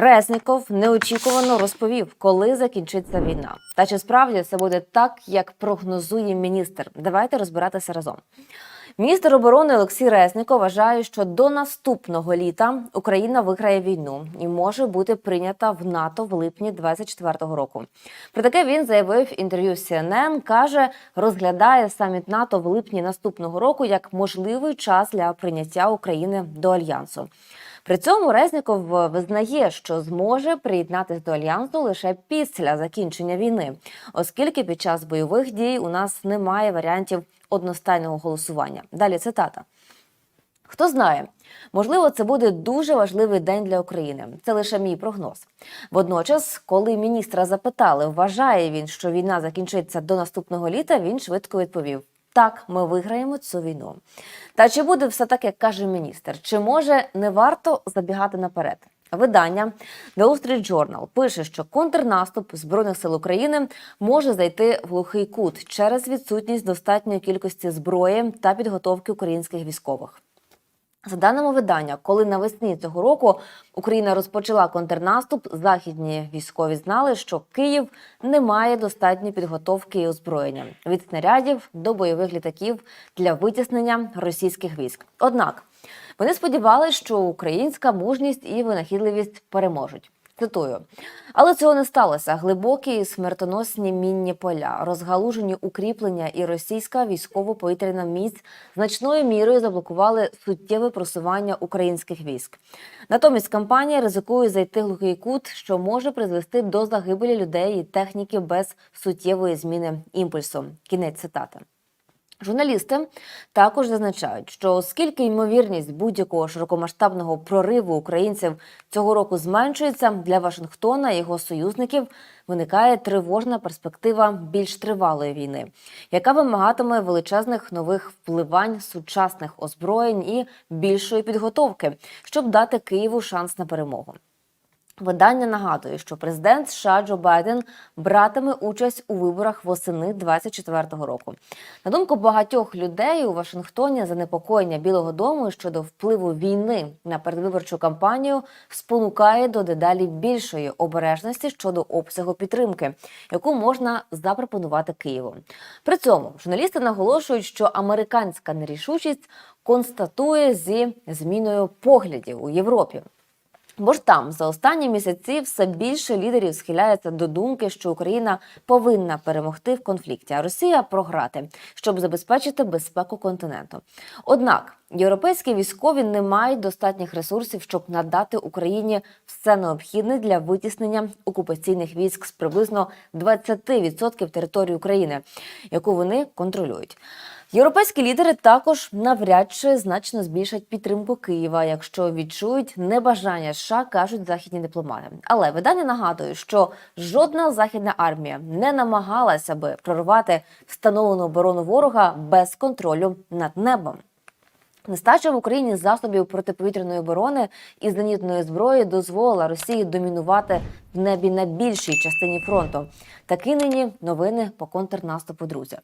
Резніков неочікувано розповів, коли закінчиться війна. Та чи справді все буде так, як прогнозує міністр? Давайте розбиратися разом. Міністр оборони Олексій Резніков вважає, що до наступного літа Україна виграє війну і може бути прийнята в НАТО в липні 2024 року. Про таке він заявив в інтерв'ю CNN, каже, розглядає саміт НАТО в липні наступного року як можливий час для прийняття України до альянсу. При цьому Резніков визнає, що зможе приєднатися до альянсу лише після закінчення війни, оскільки під час бойових дій у нас немає варіантів одностайного голосування. Далі цитата. Хто знає, можливо, це буде дуже важливий день для України. Це лише мій прогноз. Водночас, коли міністра запитали, вважає він, що війна закінчиться до наступного літа, він швидко відповів: так, ми виграємо цю війну. Та чи буде все так, як каже міністр? Чи може не варто забігати наперед? Видання The Wall Street Journal пише, що контрнаступ збройних сил України може зайти в глухий кут через відсутність достатньої кількості зброї та підготовки українських військових. За даними видання, коли навесні цього року Україна розпочала контрнаступ, західні військові знали, що Київ не має достатньої підготовки і озброєння від снарядів до бойових літаків для витіснення російських військ. Однак вони сподівалися, що українська мужність і винахідливість переможуть. Цитую, але цього не сталося. Глибокі смертоносні мінні поля, розгалужені укріплення і російська військово-повітряна міць значною мірою заблокували суттєве просування українських військ. Натомість кампанія ризикує зайти глухий кут, що може призвести до загибелі людей і техніки без суттєвої зміни імпульсу. Кінець цитати. Журналісти також зазначають, що оскільки ймовірність будь-якого широкомасштабного прориву українців цього року зменшується для Вашингтона і його союзників, виникає тривожна перспектива більш тривалої війни, яка вимагатиме величезних нових впливань, сучасних озброєнь і більшої підготовки, щоб дати Києву шанс на перемогу. Видання нагадує, що президент США Джо Байден братиме участь у виборах восени 24-го року. На думку багатьох людей у Вашингтоні занепокоєння Білого Дому щодо впливу війни на передвиборчу кампанію спонукає до дедалі більшої обережності щодо обсягу підтримки, яку можна запропонувати Києву. При цьому журналісти наголошують, що американська нерішучість констатує зі зміною поглядів у Європі. Бо ж там за останні місяці все більше лідерів схиляється до думки, що Україна повинна перемогти в конфлікті, а Росія програти, щоб забезпечити безпеку континенту. Однак європейські військові не мають достатніх ресурсів, щоб надати Україні все необхідне для витіснення окупаційних військ з приблизно 20% території України, яку вони контролюють. Європейські лідери також навряд чи значно збільшать підтримку Києва, якщо відчують небажання США, кажуть західні дипломати. Але видання нагадує, що жодна західна армія не намагалася би прорвати встановлену оборону ворога без контролю над небом. Нестача в Україні засобів протиповітряної оборони і зенітної зброї дозволила Росії домінувати в небі на більшій частині фронту. Такі нині новини по контрнаступу, друзі.